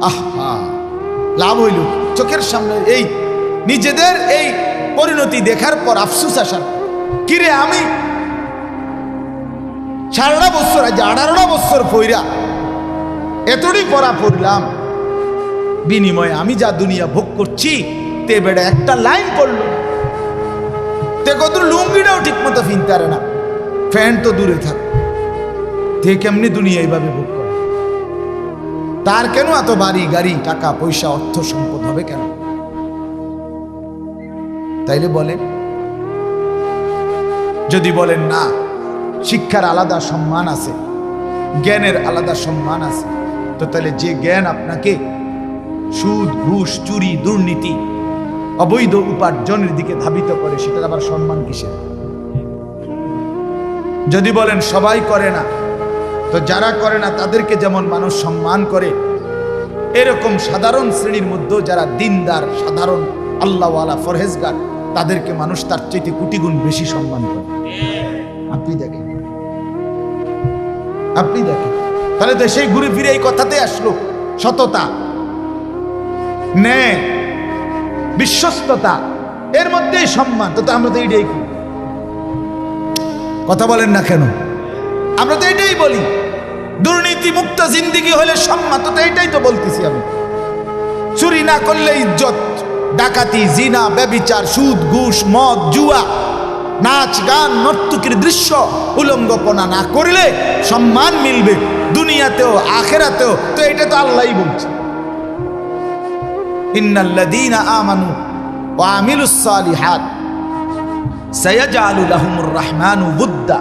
আহা, লাভ হইল। চোখের সামনে এই নিজেদের এই পরিণতি দেখার পর আফসুস আসার কিরে আমি? সারাটা বছর, আজ আঠারোটা বছর পইরা এতটাই পড়া পড়লাম। বিনিময়ে আমি যা দুনিয়া ভোগ করছি, তে বেড়ে একটা লাইন পড়ল। তে কত লুঙ্গিটাও ঠিক মতো ফিনতে না। ফ্যান তো দূরে থাক। তে কেমনি দুনিয়া এইভাবে ভোগ করে? তার কেন এত বাড়ি, গাড়ি, টাকা, পয়সা, অর্থ, সম্পদ হবে কেন? তাইলে বলেন, যদি বলেন না, শিক্ষার আলাদা সম্মান আছে, জ্ঞানের আলাদা সম্মান আছে, তো তাহলে যে জ্ঞান আপনাকে সুদ, ঘুষ, চুরি, দুর্নীতি, অবৈধ উপার্জনের দিকে ধাবিত করে, সেটার আবার সম্মান কিসের? যদি বলেন সবাই করে না তো যারা করে না, তাদেরকে যেমন মানুষ সম্মান করে, এরকম সাধারণ শ্রেণির মধ্যেও যারা দিনদার, সাধারণ আল্লাহওয়ালা ফরহেজগার, তাদেরকে মানুষ তার চাইতে কোটি গুণ বেশি সম্মান করে। আপনি দেখেন। আপনি দেখেন। তাহলে তো সেই ঘুরে ফিরে এই কথাতে আসলো, সততা, ন্যায়, বিশ্বস্ততা, এর মধ্যেই সম্মান। তো আমরা তো এইটাই কথা বলেন না কেন? আমরা তো এটাই বলি। দুর্নীতি মুক্ত জিন্দিগি হলে সম্মান তো এটাই তো বলতেছি আমি। চুরি না করলে ইজ্জত, ডাকাতি, জিনা, ব্যবিচার, সুদ, ঘুষ, মদ, জুয়া, নাচ, গান, নর্তকীর দৃশ্য উলঙ্গপনা না করলে সম্মান মিলবে দুনিয়াতেও, আখেরাতেও, তো এটা তো আল্লাহই বলছে। বুদ্দা।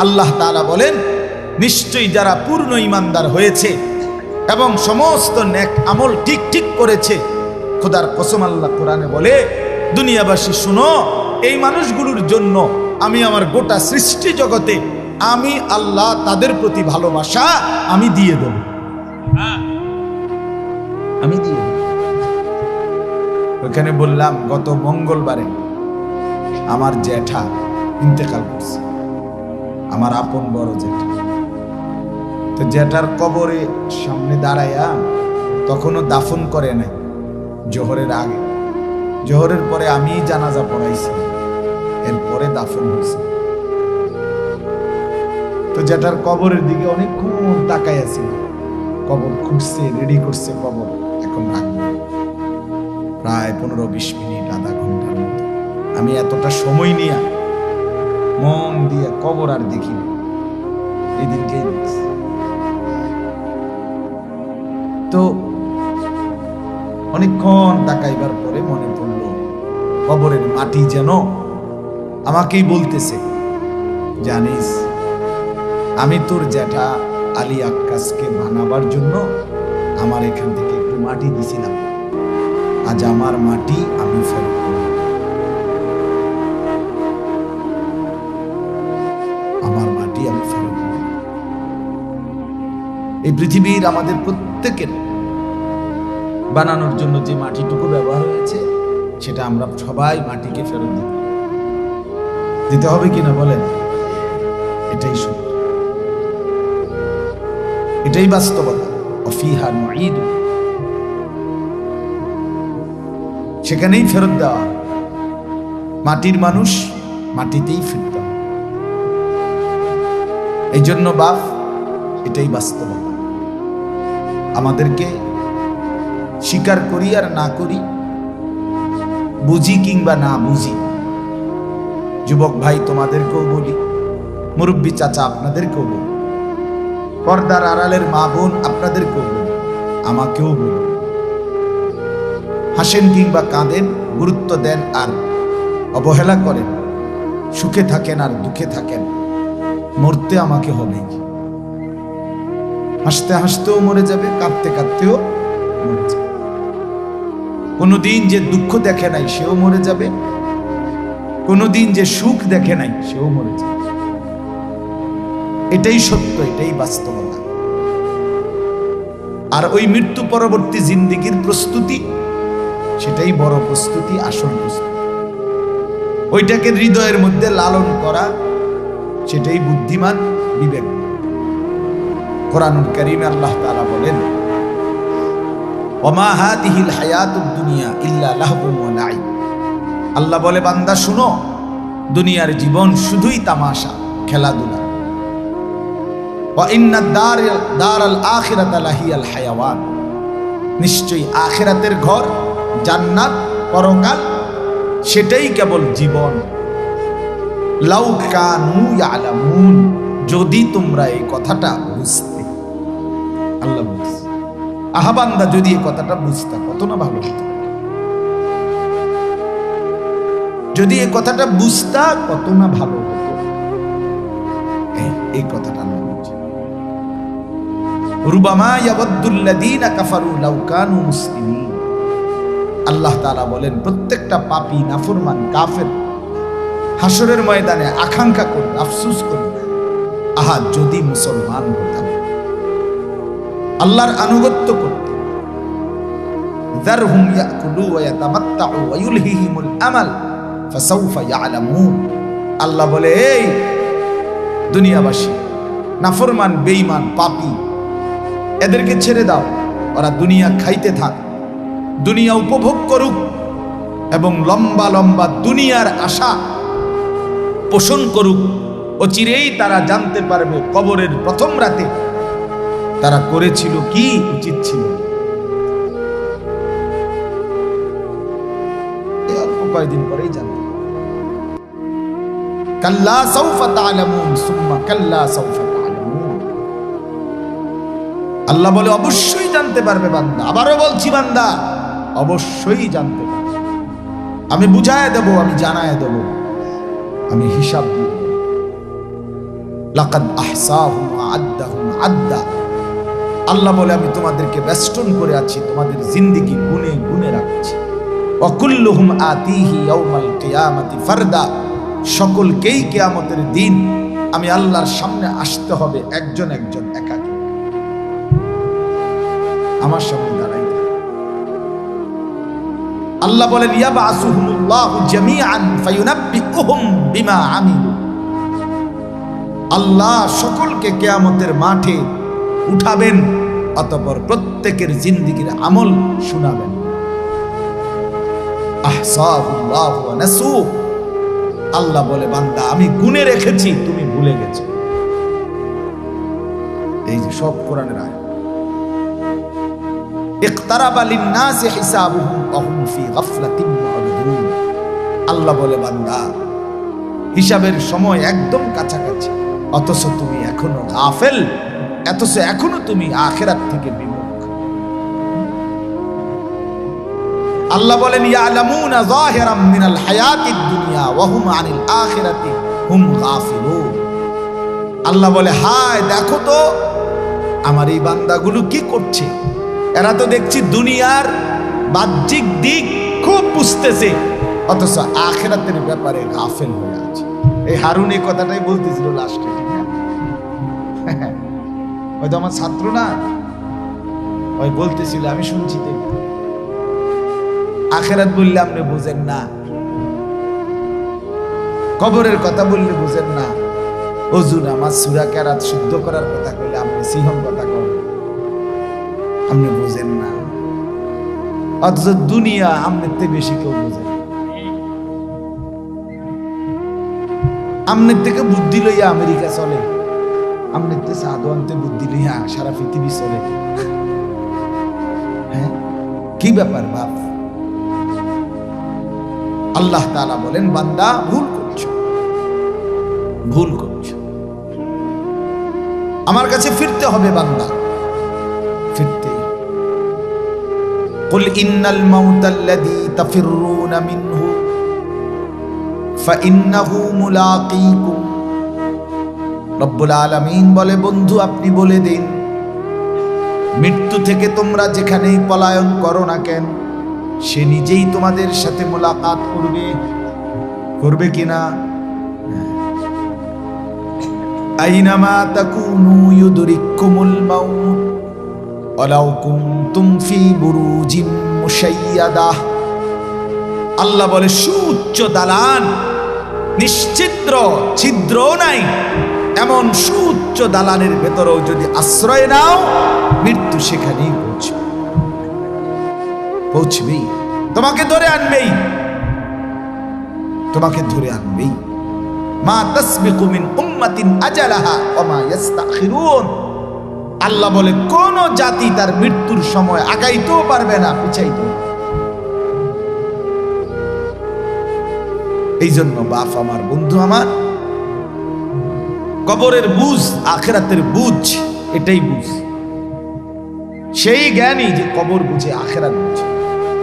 আল্লাহ তাআলা বলেন নিশ্চয়ই যারা পূর্ণ ইমানদার হয়েছে এবং সমস্ত ন্যাক আমল ঠিক ঠিক করেছে, খোদার কসম আল্লাহ কোরআনে বলে, দুনিয়াবাসী শুনো, এই মানুষগুলোর জন্য আমি আমার গোটা সৃষ্টি জগতে আমি আল্লাহ তাদের প্রতি ভালোবাসা আমি দিয়ে দেব। আমি দিয়ে ওখানে বললাম, গত মঙ্গলবারে আমার জ্যাঠা ইন্তেকাল করছে। আমার আপন বড় জ্যাঠা। তো জ্যাঠার কবরে সামনে দাঁড়াইয়া তখনও দাফন করে নাই, জোহরের আগে। জোহরের পরে আমি জানাজা পড়াইছি, এরপরে দাফন হয়েছে তো জ্যাঠার কবরের দিকে অনেকক্ষণ তাকাই কবর খুঁজছে, রেডি করছে কবর, এখন রাখব। প্রায় পনেরো বিশ মিনিট, আধা ঘণ্টার মতো। আমি এতটা সময় নিয়ে মন দিয়ে কবর আর দেখিনি। এই দিনকেই তো অনেকক্ষণ তাকাইবার পরে মনে পড়ল, কবরের মাটি যেন আমাকেই বলতেছে, জানিস, আমি তোর জ্যাঠা আলী আক্কাসকে বানাবার জন্য আমার এখান থেকে একটু মাটি দিছিলাম। আজ আমার মাটি আমি ফেরত এই পৃথিবীর আমাদের প্রত্যেকের বানানোর জন্য যে মাটিটুকু ব্যবহার হয়েছে, সেটা আমরা সবাই মাটিকে ফেরত দিই দিতে হবে কিনা বলেন? এটাই সত্য। এটাই বাস্তবতা। অফিহা নুঈদ সেখানেই ফেরত দেওয়া মাটির মানুষ মাটিতেই ফিরতে। এই জন্য বাপ, এটাই বাস্তবতা। আমাদেরকে স্বীকার করি আর না করি, বুঝি কিংবা না বুঝি, যুবক ভাই তোমাদেরকেও বলি, মুরব্বী চাচা আপনাদেরকেও বলি, পর্দার আড়ালের মা বোন আপনাদেরকেও বলি, আমাকেও বলি। হাসেন কিংবা কাঁদেন, গুরুত্ব দেন আর অবহেলা করেন, সুখে থাকেন আর দুঃখে থাকেন, মরতে আমাকে হবে হাসতে হাসতেও মরে যাবে, কাঁদতে কাঁদতেও মরে কোনোদিন যে দুঃখ দেখে নাই, সেও মরে যাবে। কোনোদিন যে সুখ দেখে নাই, সেও মরে যাবে। এটাই সত্য, এটাই বাস্তবতা। আর ওই মৃত্যু পরবর্তী জিন্দিগির প্রস্তুতি, সেটাই বড় প্রস্তুতি, আসল প্রস্তুতি। ওইটাকে হৃদয়ের মধ্যে লালন করা, সেটাই বুদ্ধিমান বিবেক। কোরআনুল করিমে আল্লাহ তাআলা বলেন, ওমা হাদিহিল হায়াতুদ দুনিয়া ইল্লা আল্লাহ বলে, বান্দা, শুনো, দুনিয়ার জীবন শুধুই তামাশা, খেলাধুলা। হায়াওয়ান। নিশ্চয়ই আখিরাতের ঘর, জান্নাত, পরকাল, সেটাই কেবল জীবন। লাউ কানু ইয়ালামুন, যদি তোমরা এই কথাটা বুঝতে আহাবান্দা যদি এই কথাটা বুঝতা কত না ভালো হতো। যদি এই কথাটা বুঝতা, কত না ভালো হতো। এই- এই কথাটা আল্লাহ তাআলা বলেন, প্রত্যেকটা পাপী নাফরমান, কাফের হাসরের ময়দানে আকাঙ্ক্ষা করবে আফসুস করবে আহা, যদি মুসলমান হতাম আল্লাহর আনুগত্য করতে ذرهم يأكلوا ويتمتعوا ويلههم الأمل فسوف يعلمون আল্লাহ বলে এই দুনিয়াবাসী নাফরমান বেঈমান পাপী এদেরকে ছেড়ে দাও ওরা দুনিয়া খাইতে থাক দুনিয়া উপভোগ করুক এবং লম্বা লম্বা দুনিয়ার আশা পোষণ করুক অচিরেই তারা জানতে পারবে কবরের প্রথম রাতে তারা করেছিল কি উচিত ছিল? কয়েকদিন পরেই জানতে পারবে। কাল্লা সৌফা তালামুন সুম্মা কাল্লা সৌফা আল্লাহ বলে, অবশ্যই জানতে পারবে বান্দা। আবারও বলছি বান্দা, অবশ্যই জানতে পারবে। আমি বুঝায় দেব, আমি জানায় দেব। আমি হিসাব দিব। লাকাদ আহসাহুম আদ্দাহুম আদ্দা। আল্লাহ বলে, আমি তোমাদেরকে বেষ্টন করে আছি, তোমাদের জিন্দিগি গুনে গুনে রাখছি। অকুল্লুহুম আতিহি ফারদা। সকলকেই কেয়ামতের দিন আমি আল্লাহর সামনে আসতে হবে, একজন একজন একাকি। আমার সামনে দাঁড়াই আল্লাহ বলেন, ইয়াবাসুহুমুল্লাহু জামিআন ফায়ুনাব্বিউহুম বিমা আমিলু। আল্লাহ সকলকে কেয়ামতের মাঠে উঠাবেন, অতপর প্রত্যেকের জিন্দিগির আমল শোনাবেন। আল্লাহ বলে, বান্দা, আমি গুনে রেখেছি, তুমি ভুলে গেছো। এই যে সব কোরআনের মু'রিদুন আল্লাহ বলে, বান্দা, হিসাবের সময় একদম কাছাকাছি, অথচ তুমি এখনও গাফেল। অথচ এখনও তুমি আখেরাত থেকে বিমুখ। আল্লাহ বলেন, ইয়ালামুনা যাহিরাম মিনাল হায়াতিদ দুনিয়া ওয়া হুম আনিল আখিরাতি হুম গাফিলুন। আল্লাহ বলে, হায়, দেখো তো, আমার এই বান্দাগুলো কি করছে? এরা তো দেখছি দুনিয়ার বাহ্যিক দিক খুব বুঝতেছে, অথচ আখেরাতের ব্যাপারে গাফেল হয়ে আছে। এই হারুন এই কথাটাই বলতেছিল লাস্টে হয়তো আমার ছাত্র না। ওই বলতেছিল, আমি শুনছি তো। আখেরাত বললে আপনি বুঝেন না। কবরের কথা বললে বুঝেন না। অজু, নামাজ, সুরা, কেরাত শুদ্ধ করার কথা কইলে আপনি সিংহম কথা কন। আপনি বুঝেন না। অথচ দুনিয়া আমনের থেকে বেশি কেউ বোঝে না। আমনের থেকে বুদ্ধি লইয়া আমেরিকা চলে। আমনের থেকে সাধুয়ান্তে বুদ্ধি লইয়া সারা পৃথিবী চলে হ্যাঁ কি ব্যাপার বাপ আল্লাহ তাআলা বলেন বান্দা ভুল করছো ভুল করছো আমার কাছে ফিরতে হবে বান্দা ফিরতে قل إن الموت الذي تفرون منه فإنه ملاقيكم রব্বুল আলামিন বলে, বন্ধু, আপনি বলে দিন। মৃত্যু থেকে তোমরা যেখানেই পলায়ন করো না কেন, সে নিজেই তোমাদের সাথে মোলাকাত করবে। করবে কিনা আইনামা আল্লাহ বলে, সুউচ্চ দালান, নিশ্চিদ্র ছিদ্র নাই। এমন সুউচ্চ দালানের ভেতরেও যদি আশ্রয় নাও, মৃত্যু সেখানেই পৌঁছবে। পৌঁছবেই। তোমাকে ধরে আনবেই। তোমাকে ধরে আনবেই। মা তাসবিকু মিন উম্মাতিন আজালাহা ওয়া মা আল্লাহ বলে, কোন জাতি তার মৃত্যুর সময় আগাইতেও পারবে না, পিছাইতেও এই জন্য বাপ আমার, বন্ধু আমার কবরের বুঝ, আখেরাতের বুঝ, এটাই বুঝ। সেই জ্ঞানী যে কবর বুঝে, আখেরাত বুঝে।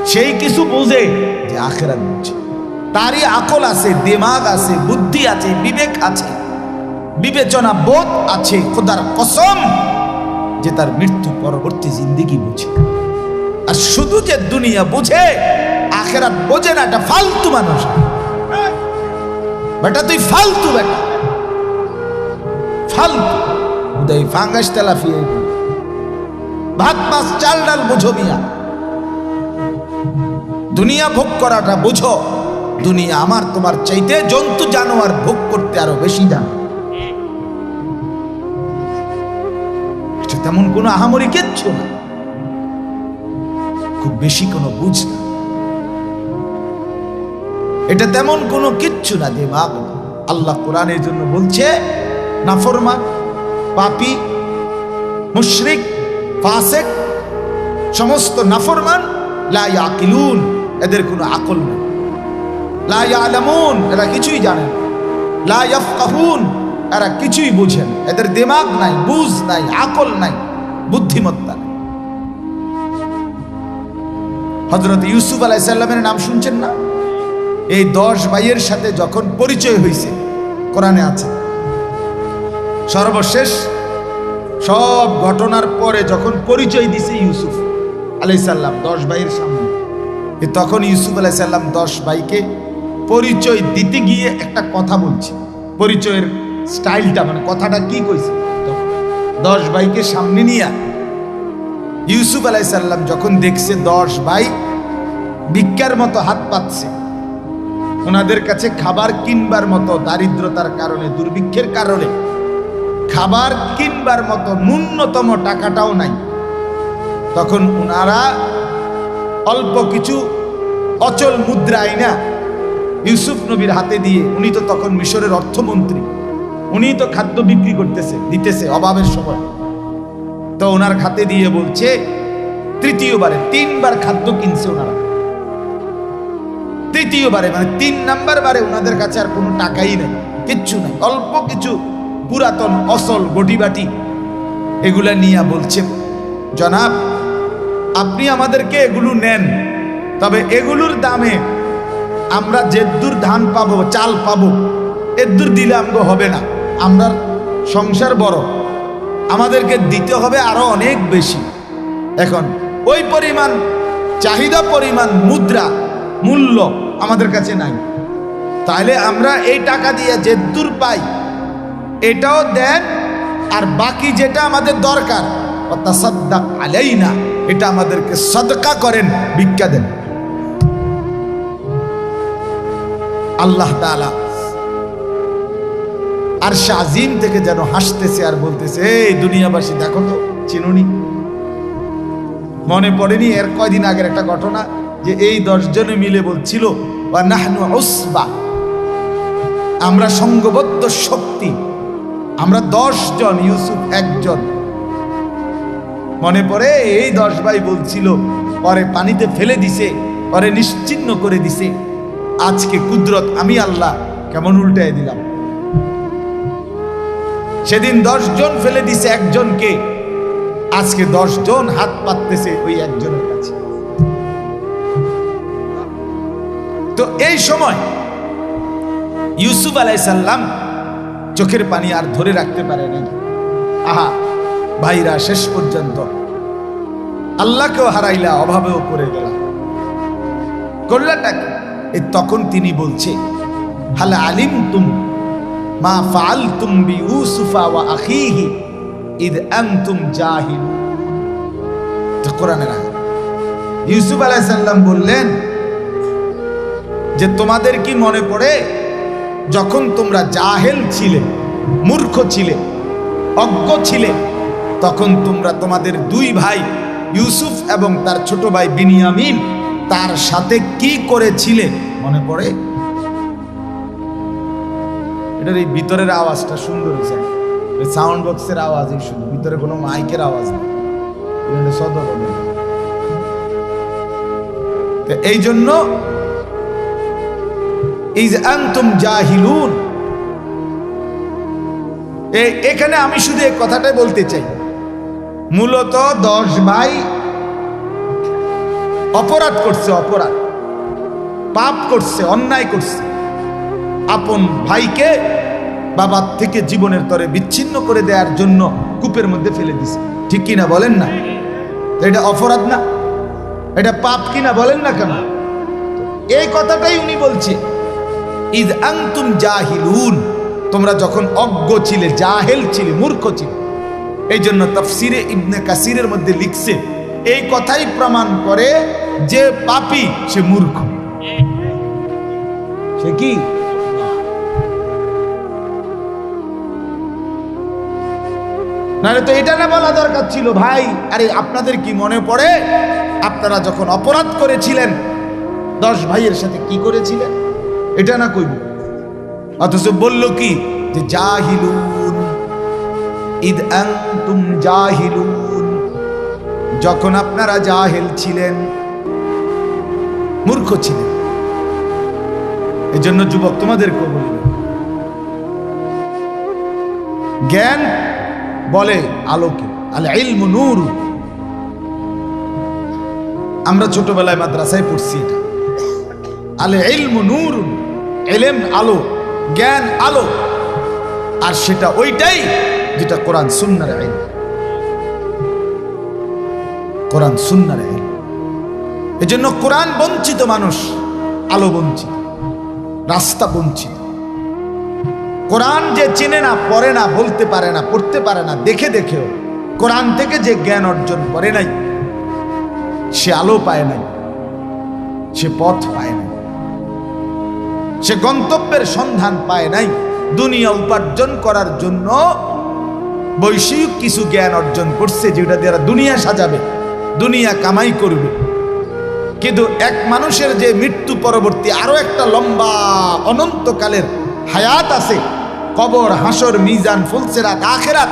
সেই কিছু বোঝে যে আখেরাত বুঝে। তারই আকল আছে, দিমাগ আছে, বুদ্ধি আছে, বিবেক আছে। বিবেচনা বোধ আছে, খোদার কসম যে তার মৃত্যু পরবর্তী জিন্দিগি বুঝে। আর শুধু যে দুনিয়া বুঝে, আখেরাত বোঝে না, এটা ফালতু মানুষ। বেটা, তুই ফালতু বেটা। ফালতু। উদয় ফাঙ্গাস তেলাফিয়ে ভাত, মাছ, চাল, ডাল বুঝো মিয়া। দুনিয়া ভোগ করাটা বুঝো। দুনিয়া আমার, তোমার চাইতে জন্তু জানোয়ার ভোগ করতে আরও বেশি জানো। তেমন কোনো আহামরি কিচ্ছু না। খুব বেশি কোনো বুঝ না। এটা তেমন কোনো কিচ্ছু না মা আল্লাহ কোরআনের জন্য বলছে নাফরমান পাপি, মুশরিক, ফাসেক, সমস্ত নাফরমান, লা ইয়াকিলুন, এদের কোনো আকল নেই। লা ইয়ালামুন, এরা কিছুই জানেন লা ইয়াফকাহুন, এরা কিছুই বুঝেন এদের দিমাগ নাই, বুঝ নাই, আকল নাই, বুদ্ধিমত্তা নাই। হজরত ইউসুফ আলাইসাল্লামের নাম শুনছেন না? এই দশ ভাইয়ের সাথে যখন পরিচয় হয়েছে কোরআনে আছে। সর্বশেষ সব ঘটনার পরে যখন পরিচয় দিছে ইউসুফ আলাইসাল্লাম দশ ভাইয়ের সামনে। তখন ইউসুফ আলাইসাল্লাম দশ ভাইকে পরিচয় দিতে গিয়ে একটা কথা বলছে। পরিচয়ের স্টাইলটা মানে কথাটা কি কইছে? দশ ভাইকে সামনে নিয়ে ইউসুফ আলাইসাল্লাম যখন দেখছে দশ ভাই ভিক্ষার মতো হাত পাচ্ছে ওনাদের কাছে খাবার কিনবার মতো দারিদ্রতার কারণে, দুর্ভিক্ষের কারণে খাবার কিনবার মতো ন্যূনতম টাকাটাও নাই। তখন ওনারা অল্প কিছু অচল মুদ্রা আইনা ইউসুফ নবীর হাতে দিয়ে, উনি তো তখন মিশরের অর্থমন্ত্রী, উনি তো খাদ্য বিক্রি করতেছে, দিতেছে অভাবের সময়। তো ওনার খাতে দিয়ে বলছে, তৃতীয়বারে তিনবার খাদ্য কিনছে ওনারা তৃতীয়বারে মানে তিন নাম্বার বারে ওনাদের কাছে আর কোনো টাকাই নেই, কিচ্ছু নাই, অল্প কিছু পুরাতন, অসল গটিবাটি এগুলা নিয়ে বলছে। জনাব, আপনি আমাদেরকে এগুলো নেন, তবে এগুলোর দামে আমরা যেদূর ধান পাবো, চাল পাবো এদূর দিলে আমগো হবে না। আমরা সংসার বড়, আমাদেরকে দিতে হবে আরও অনেক বেশি। এখন, ওই পরিমাণ, চাহিদা পরিমাণ, মুদ্রা, মূল্য আমাদের কাছে নাই। তাহলে আমরা এই টাকা দিয়ে যে দূর পাই এটাও দেন, আর বাকি যেটা আমাদের দরকার আলাই না এটা আমাদেরকে সদকা করেন, ভিক্ষা দেন। আল্লাহ তালা আর শাহিম থেকে যেন হাসতেছে আর বলতেছে, এই দুনিয়াবাসী, দেখো তো, চিনুনি। মনে পড়েনি এর কয়দিন আগের একটা ঘটনা, যে এই দশজনে মিলে বলছিল আমরা সঙ্গবদ্ধ শক্তি আমরা দশ জন ইউসুফ একজন। মনে পড়ে এই দশ ভাই বলছিল, পরে পানিতে ফেলে দিছে, পরে নিশ্চিন্ন করে দিছে। আজকে কুদরত, আমি আল্লাহ, কেমন উল্টায় দিলাম। সেদিন দশ জন ফেলে দিছে একজনকে। আজকে দশ জন হাত পাততেছে ওই একজনের কাছে। তো এই সময়, ইউসুফ আলাইসাল্লাম চোখের পানি আর ধরে রাখতে পারে নাই। আহা, ভাইরা, শেষ পর্যন্ত। আল্লাহকেও হারাইলা, অভাবেও পড়ে গেল। করলাটাকে এ তখন তিনি বলছে, হালা আলিম তুম মা ফাল তুম বি ইউসুফা ওয়া আখিহি ইদ আনতুম জাহিল কোরআনের ইউসুফ আলাইসাল্লাম বললেন, যে তোমাদের কি মনে পড়ে যখন তোমরা জাহেল ছিলে, মূর্খ ছিলে, অজ্ঞ ছিলে, তখন তোমরা তোমাদের দুই ভাই, ইউসুফ এবং তার ছোট ভাই বিনিয়ামিন, তার সাথে কি করেছিলে? মনে পড়ে? এটার এই ভিতরের আওয়াজটা সুন্দর হয়েছে। সাউন্ড বক্সের আওয়াজই শুধু ভিতরে কোনো মাইকের আওয়াজ নেই। তো এই জন্য আন্তুম জাহিলুন। এখানে আমি শুধু এই কথাটাই বলতে চাই। মূলত দশ ভাই অপরাধ করছে, অপরাধ। পাপ করছে, অন্যায় করছে। আপন ভাইকে বাবার থেকে জীবনের তরে বিচ্ছিন্ন করে দেওয়ার জন্য কূপের মধ্যে ফেলে দিছে। ঠিক কিনা বলেন না? এটা অপরাধ না? এটা পাপ কিনা বলেন না কেন? এই কথাটাই উনি বলছে। ইদ আংতুম জাহিলুন। তোমরা যখন অজ্ঞ ছিলে, জাহেল ছিলে, মূর্খ ছিলে। এই জন্য তফসিরে ইবনে কাসিরের মধ্যে লিখছে, এই কথাই প্রমাণ করে যে পাপি সে মূর্খ। সে কি? নাহলে তো এটা না বলা দরকার ছিল, ভাই। আরে, আপনাদের কি মনে পড়ে? আপনারা যখন অপরাধ করেছিলেন, দশ ভাইয়ের সাথে কি করেছিলেন? এটা না কইব। অথচ বলল কি যে জাহিলুন, ইদ আনতুম জাহিলুন, যখন আপনারা জাহেল ছিলেন, মূর্খ ছিলেন। এজন্য যুবক তোমাদেরকে বলি জ্ঞান বলে আলোকে, আল ইলম নূর। আমরা ছোটবেলায় মাদ্রাসায় পড়ছি এটা। আল ইলম নূর। এলেম, আলো, জ্ঞান, আলো। আর সেটা ওইটাই যেটা কোরআন, সুন্নার আইন। কোরআন, সুন্নার আইন। এজন্য কোরআন বঞ্চিত মানুষ, আলো বঞ্চিত, রাস্তা বঞ্চিত। কোরআন যে চেনে না, পড়ে না, বলতে পারে না, পড়তে পারে না, দেখে দেখেও কোরআন থেকে যে জ্ঞান অর্জন করে নাই, সে আলো পায় নাই, সে পথ পায় নাই। সে গন্তব্যের সন্ধান পায় নাই। দুনিয়া উপার্জন করার জন্য বৈষয়িক কিছু জ্ঞান অর্জন করছে, যেটা দ্বারা দুনিয়া সাজাবে, দুনিয়া কামাই করবে। কিন্তু এক মানুষের যে মৃত্যু পরবর্তী আরও একটা লম্বা, অনন্তকালের হায়াত আছে, কবর, হাসর, মিজান, ফুলসেরাত, আখেরাত,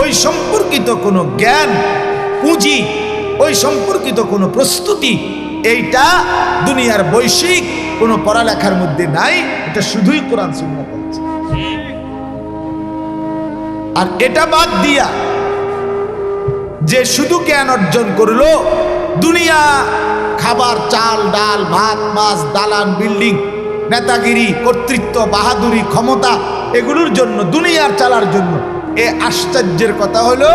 ওই সম্পর্কিত কোনো জ্ঞান, পুঁজি, ওই সম্পর্কিত কোনো প্রস্তুতি, এইটা দুনিয়ার বৈশ্বিক কোনো পড়ালেখার মধ্যে নাই, এটা শুধুই কোরআন সুন্নাত আছে আর এটা বাদ দিয়া যে শুধু জ্ঞান অর্জন করল, দুনিয়া, খাবার, চাল, ডাল, ভাত, মাছ, দালান, বিল্ডিং, নেতাগিরি, কর্তৃত্ব, বাহাদুরি, ক্ষমতা, এগুলোর জন্য, দুনিয়ার চালার জন্য, এ আশ্চর্যের কথা হলো,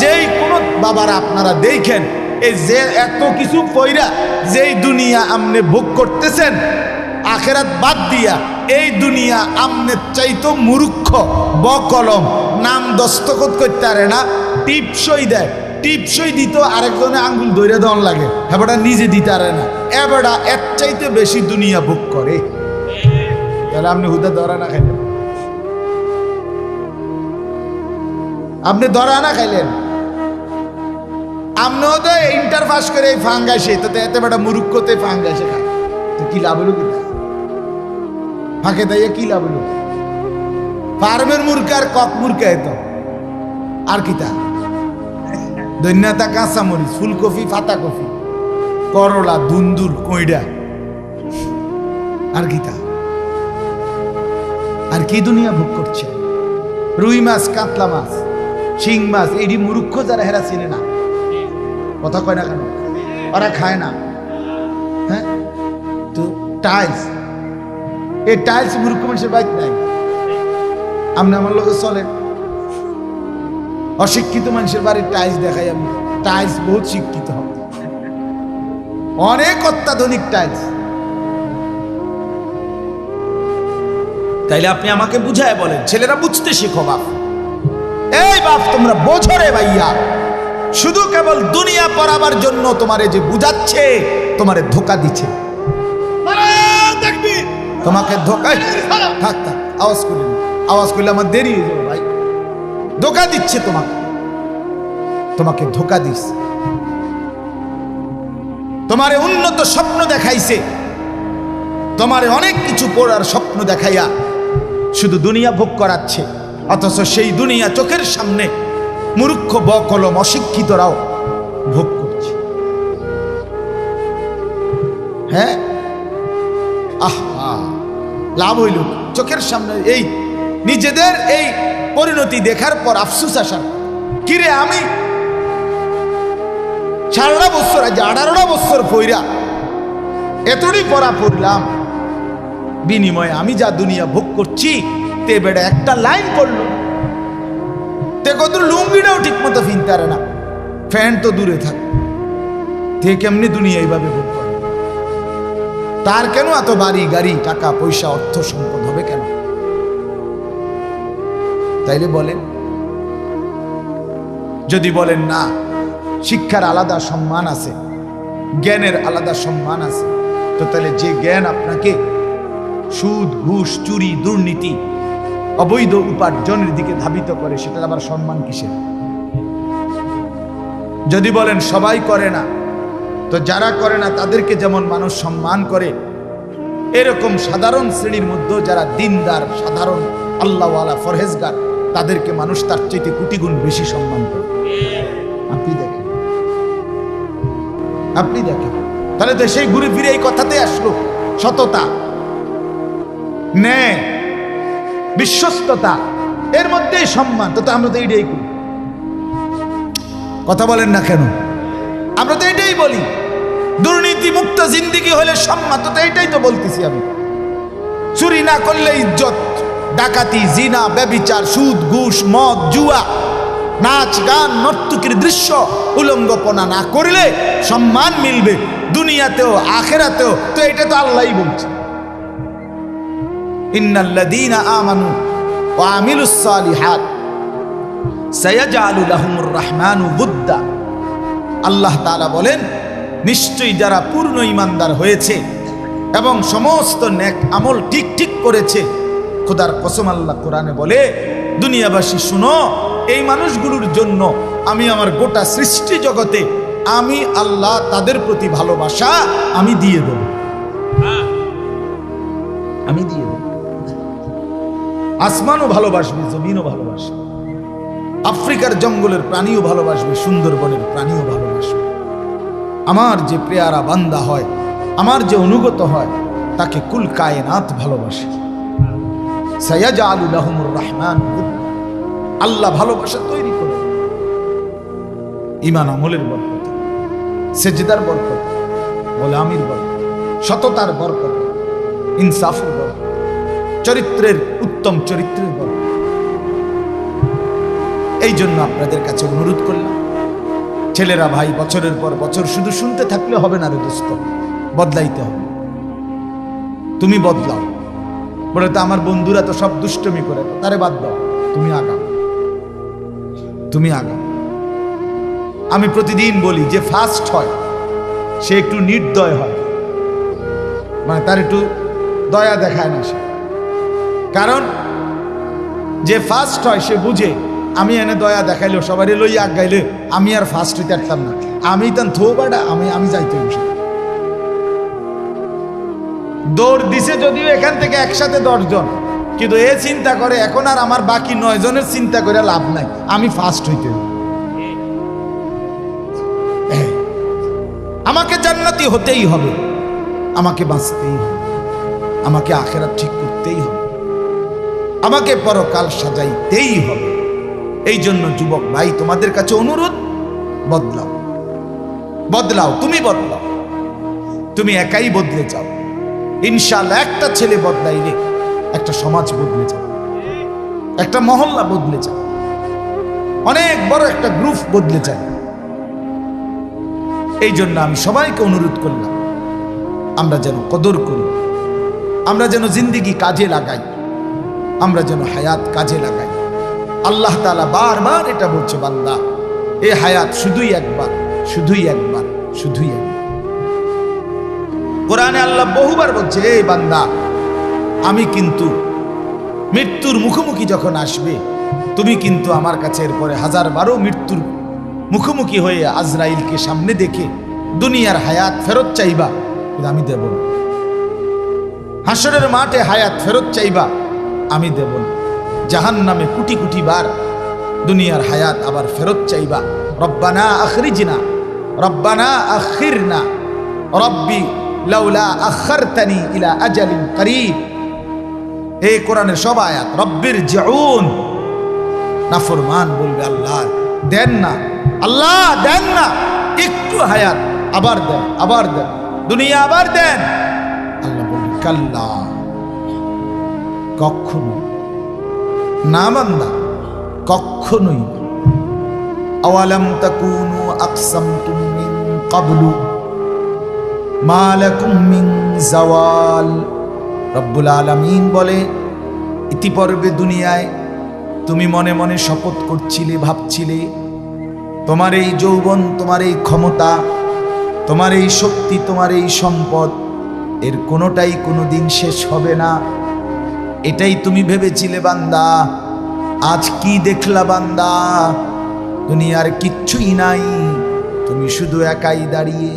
যেই কোনো বাবারা আপনারা দেখেন এই যে এত কিছু পয়রা যেই দুনিয়া আমনে ভোগ করতেছেন, আখেরাত বাদ দিয়া এই দুনিয়া আমনের চাইতো মূর্খ, বকলম, নাম দস্তখত করতে পারে না, টিপসই দেয়। টিপসই দিত আরেকজনে আঙ্গুল ধরে দেওয়ান লাগে হেবাটা নিজে দিতে পারে না। এবারটা এক চাইতে বেশি দুনিয়া ভোগ করে। তাহলে আপনি হুদা ধরা না খাইলেন? আপনি ধরা না খাইলেন? আপনিও তো ইন্টার পাস করে এই ফাঙ্গাসে তো এতে বেটা মুরুক্ষতে ফাঙ্গাসে খায় কি লাভ হলো কি ফাঁকে দাইয়ে কি লাভ হলো? ফার্মের মুরগা আর কক মুরগা এত। আর কি তা? দৈন্যতা কাঁচা মরিচ ফুলকপি ফাতা কফি করলা, দুন্দুর, কইডা। আর কি তা? আর কি দুনিয়া ভোগ করছে? রুই মাছ, কাতলা মাছ, শিং মাছ, এডি মুরুক্ষ যারা হেরা চিনে না। কথা কয় না কেন? ওরা খায় না। হ্যাঁ? তো টাইলস এই টাইলস মূর্খ মানুষের বাইক নাই। আপনি আমার লোকে চলেন অশিক্ষিত মানুষের বাড়ির টাইলস দেখাই আমি। টাইলস বহুত শিক্ষিত হবে অনেক অত্যাধুনিক টাইলস তাইলে আপনি আমাকে বুঝায় বলেন, ছেলেরা বুঝতে শিখো বাপ। এই বাপ, তোমরা বোঝো রে ভাইয়া। শুধু কেবল দুনিয়া পড়াবার জন্য তোমারে যে বুঝাচ্ছে তোমারে ধোকা দিচ্ছে। তোমাকে থাক থাক আওয়াজ করলি আওয়াজ করলে আমার দেরি হয়ে যাবে ভাই। ধোকা দিচ্ছে তোমাকে। তোমাকে ধোকা দিস তোমারে উন্নত স্বপ্ন দেখাইছে। তোমারে অনেক কিছু পড়ার স্বপ্ন দেখাইয়া শুধু দুনিয়া ভোগ করাচ্ছে অথচ সেই দুনিয়া চোখের সামনে মূর্খ, বকলম অশিক্ষিতরাও ভোগ করছে। হ্যাঁ? আহা! লাভ হইল চোখের সামনে এই নিজেদের এই পরিণতি দেখার পর আফসুস আসার। কিরে আমি? সারাটা বছর আজ আঠারোটা বছর পইরা এতটাই পড়া পড়লাম। বিনিময়ে আমি যা দুনিয়া ভোগ করছি, তে বেড়ে একটা লাইন পড়ল। তে কত লুঙ্গিটাও ঠিক মতো ফিনতে পারে না। ফ্যান তো দূরে থাক। তে কেমনি দুনিয়া এইভাবে ভোগ করে? তার কেন এত বাড়ি, গাড়ি, টাকা, পয়সা, অর্থ, সম্পদ হবে কেন? তাইলে বলেন। যদি বলেন না, শিক্ষার আলাদা সম্মান আছে, জ্ঞানের আলাদা সম্মান আছে, তো তাহলে যে জ্ঞান আপনাকে সুদ, ঘুষ, চুরি, দুর্নীতি অবৈধ উপার্জনের দিকে ধাবিত করে, সেটার আবার সম্মান কিসের? যদি বলেন সবাই করে না, তো যারা করে না, তাদেরকে যেমন মানুষ সম্মান করে, এরকম সাধারণ শ্রেণির মধ্যেও যারা দিনদার, সাধারণ আল্লাহওয়ালা, ফরহেজগার, তাদেরকে মানুষ তার চাইতে কোটি গুণ বেশি সম্মান করে। আপনি দেখেন। আপনি দেখেন। তাহলে তো সেই ঘুরে ফিরে এই কথাতে আসলো। সততা। ন্যায়। বিশ্বস্ততা, এর মধ্যেই সম্মান, তো আমরা তো এইটাই করি। কথা বলেন না কেন? আমরা তো এটাই বলি দুর্নীতি মুক্ত জিন্দিগি হলে সম্মান তো এইটাই তো বলতেছি আমি। চুরি না করলে ইজ্জত, ডাকাতি, জিনা, ব্যবিচার, সুদ, ঘুষ, মদ, জুয়া, নাচ, গান, নর্তকীর দৃশ্য উলঙ্গপনা না করলে সম্মান মিলবে। দুনিয়াতেও, আখেরাতেও, তো এটা তো আল্লাহই বলছে। ইন্নাল্লাযীনা আমানু ওয়া আমিলুস সালিহাত সায়াজআলু লাহুমুর রহমানু বুদ্দা। আল্লাহ তাআলা বলেন, নিশ্চয়ই যারা পূর্ণ ইমানদার হয়েছে এবং সমস্ত নেক আমল ঠিক ঠিক করেছে, খোদার কসম আল্লাহ কোরআনে বলে, দুনিয়াবাসী শুনো, এই মানুষগুলোর জন্য আমি আমার গোটা সৃষ্টি জগতে আমি আল্লাহ তাদের প্রতি ভালোবাসা আমি দিয়ে দেব। আমি দিয়ে দেব। আসমানও ভালোবাসবে, জমিনও ভালোবাসবে। আফ্রিকার জঙ্গলের প্রাণীও ভালোবাসবে, সুন্দরবনের প্রাণীও ভালোবাসবে। আমার যে প্রেয়ারা বান্দা হয়, আমার যে অনুগত হয়, তাকে কুল কায়নাত ভালোবাসে। সৈয়াজা আলুল রহমান। আল্লাহ ভালোবাসা তৈরি করে। ইমান আমলের বরকত, সেজদার বরকত, গোলামির বরকত, সততার বরকত, ইনসাফের বরকত। চরিত্রের উত্তম চরিত্রের বরকত এই জন্য আপনাদের কাছে অনুরোধ করলাম, ছেলেরা ভাই, বছরের পর বছর শুধু শুনতে থাকলে হবে না রে দোস্ত, বদলাইতে হবে। তুমি বদলাও। বলে তো আমার বন্ধুরা তো সব দুষ্টমি করে, তারে বাদ দাও, তুমি আগাও। তুমি আগাও। আমি প্রতিদিন বলি যে ফার্স্ট হয়, সে একটু নির্দয় হয়। মানে তার একটু দয়া দেখায় না সে। কারণ যে ফার্স্ট হয়, সে বুঝে, আমি এনে দয়া দেখাইলো সবারই লই আগ গাইলে, আমি আর ফার্স্ট হইতে পারতাম না আমি তান থো বাডা আমি আমি যাইতে বসে দৌড় দিছে যদিও এখান থেকে একসাথে দশজন, কিন্তু এ চিন্তা করে, এখন আর আমার বাকি নয় জনের চিন্তা করে লাভ নাই, আমি ফার্স্ট হইতে। আমাকে জান্নাতি হতেই হবে, আমাকে বাঁচতেই হবে, আমাকে আখেরা ঠিক করতেই হবে আমাকে পরকাল সাজাইতেই হবে। এই জন্য যুবক ভাই, তোমাদের কাছে অনুরোধ, বদলাও। বদলাও, তুমি বদলাও। তুমি একাই বদলে যাও। ইনশাল্লাহ একটা ছেলে বদলাইলে একটা সমাজ বদলে যাবে। একটা মহল্লা বদলে যায় অনেক বড় একটা গ্রুপ বদলে যায় এই জন্য আমি সবাইকে অনুরোধ করলাম, আমরা যেন কদর করি। আমরা যেন জিন্দিগি কাজে লাগাই। আমরা যেন হায়াত কাজে লাগাই। আল্লাহ তালা বারবার এটা বলছে, বান্দা, এ হায়াত শুধুই একবার শুধুই একবার শুধুই একবার। কোরআনে আল্লাহ বহুবার বলছে এই বান্দা, আমি কিন্তু মৃত্যুর মুখোমুখি যখন আসবে, তুমি কিন্তু আমার কাছে এরপরে হাজার বারো মৃত্যুর মুখোমুখি হয়ে আজরাইলকে সামনে দেখে দুনিয়ার হায়াত ফেরত চাইবা আমি দেব হাসরের মাঠে হায়াত ফেরত চাইবা আমি দেব জাহান নামে কুটি কুটি বার দুনিয়ার হায়াত আবার ফেরত চাইবা। রব্বানা আখরিজনা, রব্বানা আখির না রব্বি লাউলা আখারতানি ইলা আজালিন করিব। এই কোরআনের সব আয়াত, রব্বির জাউন। নাফরমান বলবে, আল্লাহ দেন না, আল্লাহ দেন না। একটু হায়াত আবার দেন আবার দেন। দুনিয়া আবার দেন। আল্লাহ বলবে, কাল্লা। কখনো। না বান্দা কখনোই। আওয়ালাম তাকুনু আকসামতুম মিন ক্বাবলু। মা লাকুম মিন জাওয়াল। রব্বুল আলামিন বলে, ইতিপর্বে দুনিয়ায় তুমি মনে মনে শপথ করছিলে, ভাবছিলে, তোমার এই যৌবন, তোমার এই ক্ষমতা, তোমার এই শক্তি, তোমার এই সম্পদ, এর কোনোটাই কোনো দিন শেষ হবে না। এটাই তুমি ভেবেছিলে, বান্দা? আজ কি দেখলা, বান্দা? দুনিয়ার কিচ্ছুই নাই। তুমি শুধু একাই দাঁড়িয়ে